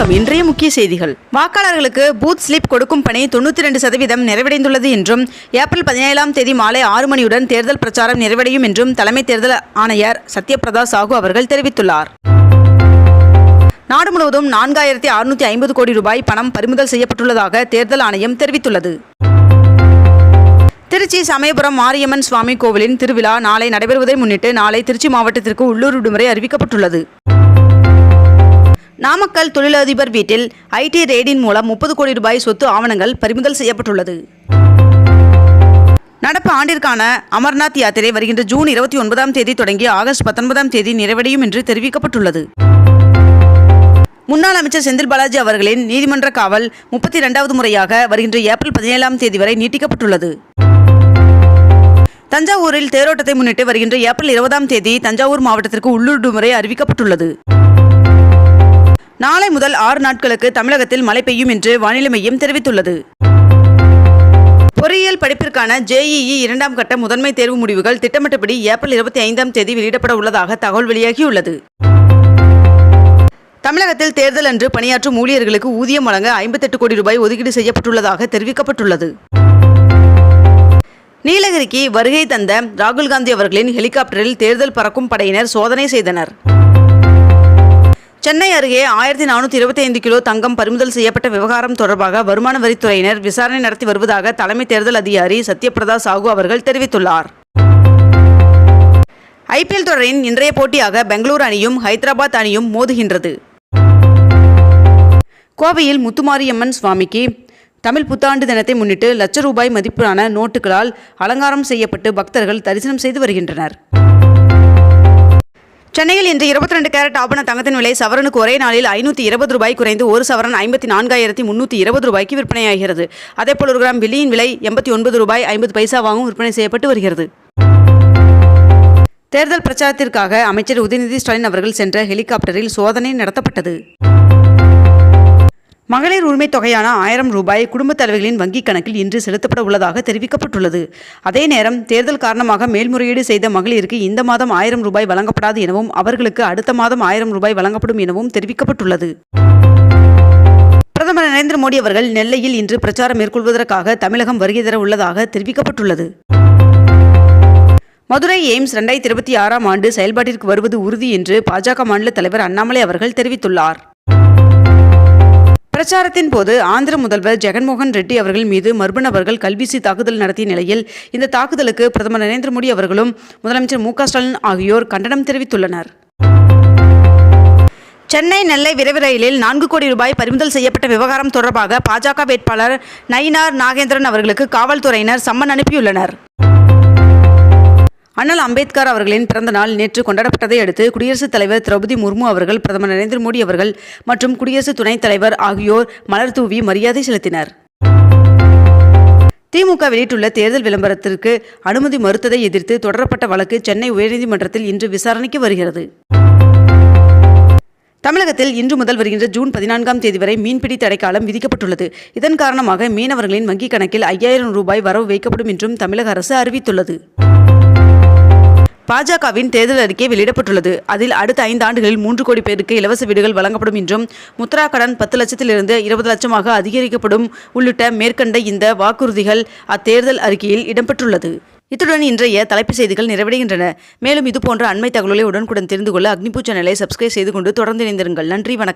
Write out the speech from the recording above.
வணக்கம். இன்றைய முக்கிய செய்திகள். வாக்காளர்களுக்கு பூத் ஸ்லிப் கொடுக்கும் பணி தொண்ணூற்றி ரெண்டு சதவீதம் நிறைவடைந்துள்ளது என்றும் ஏப்ரல் பதினேழாம் தேதி மாலை ஆறு மணியுடன் தேர்தல் பிரச்சாரம் நிறைவடையும் என்றும் தலைமை தேர்தல் ஆணையர் சத்யபிரதா சாஹூ அவர்கள் தெரிவித்துள்ளார். நாடு முழுவதும் நான்காயிரத்தி அறுநூற்றி ஐம்பது கோடி ரூபாய் பணம் பறிமுதல் செய்யப்பட்டுள்ளதாக தேர்தல் ஆணையம் தெரிவித்துள்ளது. திருச்சி சமயபுரம் மாரியம்மன் சுவாமி கோவிலின் திருவிழா நாளை நடைபெறுவதை முன்னிட்டு நாளை திருச்சி மாவட்டத்திற்கு உள்ளூர் விடுமுறை அறிவிக்கப்பட்டுள்ளது. நாமக்கல் தொழிலதிபர் வீட்டில் ஐடி ரெய்டின் மூலம் முப்பது கோடி ரூபாய் சொத்து ஆவணங்கள் பறிமுதல் செய்யப்பட்டுள்ளது. நடப்பு ஆண்டிற்கான அமர்நாத் யாத்திரை வருகின்ற ஜூன் இருபத்தி ஒன்பதாம் தேதி தொடங்கி ஆகஸ்ட் பத்தொன்பதாம் தேதி நிறைவடையும் என்று தெரிவிக்கப்பட்டுள்ளது. முன்னாள் அமைச்சர் செந்தில் பாலாஜி அவர்களின் நீதிமன்ற காவல் முப்பத்தி இரண்டாவது முறையாக வருகின்ற ஏப்ரல் பதினேழாம் தேதி வரை நீட்டிக்கப்பட்டுள்ளது. தஞ்சாவூரில் தேரோட்டத்தை முன்னிட்டு வருகின்ற ஏப்ரல் இருபதாம் தேதி தஞ்சாவூர் மாவட்டத்திற்கு உள்ளூர் விடுமுறை அறிவிக்கப்பட்டுள்ளது. நாளை முதல் ஆறு நாட்களுக்கு தமிழகத்தில் மழை பெய்யும் என்று வானிலை மையம் தெரிவித்துள்ளது. பொறியியல் படிப்பிற்கான ஜேஇஇ இரண்டாம் கட்ட முதன்மை தேர்வு முடிவுகள் திட்டமிட்டபடி ஏப்ரல் இருபத்தி ஐந்தாம் தேதி வெளியிடப்பட உள்ளதாக தகவல் வெளியாகியுள்ளது. தமிழகத்தில் தேர்தல் அன்று பணியாற்றும் ஊழியர்களுக்கு ஊதியம் வழங்க ஐம்பத்தெட்டு கோடி ரூபாய் ஒதுக்கீடு செய்யப்பட்டுள்ளதாக தெரிவிக்கப்பட்டுள்ளது. நீலகிரிக்கு வருகை தந்த ராகுல் காந்தி அவர்களின் ஹெலிகாப்டரில் தேர்தல் பறக்கும் படையினர் சோதனை செய்தனர். சென்னை அருகே ஆயிரத்தி நானூற்றி இருபத்தி ஐந்து கிலோ தங்கம் பறிமுதல் செய்யப்பட்ட விவகாரம் தொடர்பாக வருமான வரித்துறையினர் விசாரணை நடத்தி வருவதாக தலைமை தேர்தல் அதிகாரி சத்யபிரதா சாகு அவர்கள் தெரிவித்துள்ளார். ஐபிஎல் தொடரின் இன்றைய போட்டியாக பெங்களூரு அணியும் ஹைதராபாத் அணியும் மோதுகின்றது. கோவையில் முத்துமாரியம்மன் சுவாமிக்கு தமிழ் புத்தாண்டு தினத்தை முன்னிட்டு லட்ச ரூபாய் மதிப்பிலான நோட்டுகளால் அலங்காரம் செய்யப்பட்டு பக்தர்கள் தரிசனம் செய்து வருகின்றனர். சென்னையில் இன்று இருபத்தி ரெண்டு கேரட் ஆபண தங்கத்தின் விலை சவரனுக்கு ஒரே நாளில் ஐநூற்றி இருபது ரூபாய் குறைந்து ஒரு சவரன் ஐம்பத்தி நான்காயிரத்தி முன்னூற்றி இருபது ரூபாய்க்கு விற்பனையாகிறது. அதேபோல் ஒரு கிராம் வெள்ளியின் விலை எண்பத்தி ஒன்பது ரூபாய் ஐம்பது பைசாவாகவும் விற்பனை செய்யப்பட்டு வருகிறது. தேர்தல் பிரச்சாரத்திற்காக அமைச்சர் உதயநிதி ஸ்டாலின் அவர்கள் சென்ற ஹெலிகாப்டரில் சோதனை நடத்தப்பட்டது. மகளிர் உரிமை தொகையான ஆயிரம் ரூபாய் குடும்பத் தலைவர்களின் வங்கிக் கணக்கில் இன்று செலுத்தப்பட உள்ளதாக தெரிவிக்கப்பட்டுள்ளது. அதே நேரம் தேர்தல் காரணமாக மேல்முறையீடு செய்த மகளிருக்கு இந்த மாதம் ஆயிரம் ரூபாய் வழங்கப்படாது எனவும் அவர்களுக்கு அடுத்த மாதம் ஆயிரம் ரூபாய் வழங்கப்படும் எனவும் தெரிவிக்கப்பட்டுள்ளது. பிரதமர் நரேந்திர மோடி அவர்கள் நெல்லையில் இன்று பிரச்சாரம் மேற்கொள்வதற்காக தமிழகம் வருகை தர உள்ளதாக தெரிவிக்கப்பட்டுள்ளது. மதுரை எய்ம்ஸ் ரெண்டாயிரத்தி இருபத்தி ஆறாம் ஆண்டு செயல்பாட்டிற்கு வருவது உறுதி என்று பாஜக மாநில தலைவர் அண்ணாமலை அவர்கள் தெரிவித்துள்ளார். பிரச்சாரத்தின் போது ஆந்திர முதல்வர் ஜெகன்மோகன் ரெட்டி அவர்கள் மீது மர்ம நபர்கள் கல்வீசி தாக்குதல் நடத்திய நிலையில் இந்த தாக்குதலுக்கு பிரதமர் நரேந்திர மோடி அவர்களும் முதலமைச்சர் மு ஸ்டாலின் ஆகியோர் கண்டனம் தெரிவித்துள்ளனர். சென்னை நெல்லை விரைவு ரயிலில் நான்கு கோடி ரூபாய் பறிமுதல் செய்யப்பட்ட விவகாரம் தொடர்பாக பாஜக வேட்பாளர் நயினார் நாகேந்திரன் அவர்களுக்கு காவல்துறையினர் சம்மன் அனுப்பியுள்ளனர். அண்ணல் அம்பேத்கர் அவர்களின் பிறந்த நாள் நேற்று கொண்டாடப்பட்டதை அடுத்து குடியரசுத் தலைவர் திரௌபதி முர்மு அவர்கள் பிரதமர் நரேந்திர மோடி அவர்கள் மற்றும் குடியரசு துணைத் தலைவர் ஆகியோர் மலர் தூவி மரியாதை செலுத்தினர். திமுக வெளியிட்டுள்ள தேர்தல் விளம்பரத்திற்கு அனுமதி மறுத்ததை எதிர்த்து தொடரப்பட்ட வழக்கு சென்னை உயர்நீதிமன்றத்தில் இன்று விசாரணைக்கு வருகிறது. தமிழகத்தில் இன்று முதல் வருகின்ற ஜூன் பதினான்காம் தேதி வரை மீன்பிடி தடைக்காலம் விதிக்கப்பட்டுள்ளது. இதன் காரணமாக மீனவர்களின் வங்கிக் கணக்கில் ஐயாயிரம் ரூபாய் வரவு வைக்கப்படும் என்றும் தமிழக அரசு அறிவித்துள்ளது. பாஜகவின் தேர்தல் அறிக்கை வெளியிடப்பட்டுள்ளது. அதில் அடுத்த ஐந்து ஆண்டுகளில் மூன்று கோடி பேருக்கு இலவச வீடுகள் வழங்கப்படும் என்றும் முத்ரா கடன் பத்து லட்சத்திலிருந்து இருபது லட்சமாக அதிகரிக்கப்படும் உள்ளிட்ட மேற்கண்ட இந்த வாக்குறுதிகள் அத்தேர்தல் அறிக்கையில் இடம்பெற்றுள்ளது. இத்துடன் இன்றைய தலைப்புச் செய்திகள் நிறைவடைகின்றன. மேலும் இதுபோன்ற அண்மை தகவல்களை உடனுக்குடன் தெரிந்து கொள்ள அக்னிபூ சேனலை சப்ஸ்கிரைப் செய்து கொண்டு தொடர்ந்து இணைந்திருங்கள். நன்றி வணக்கம்.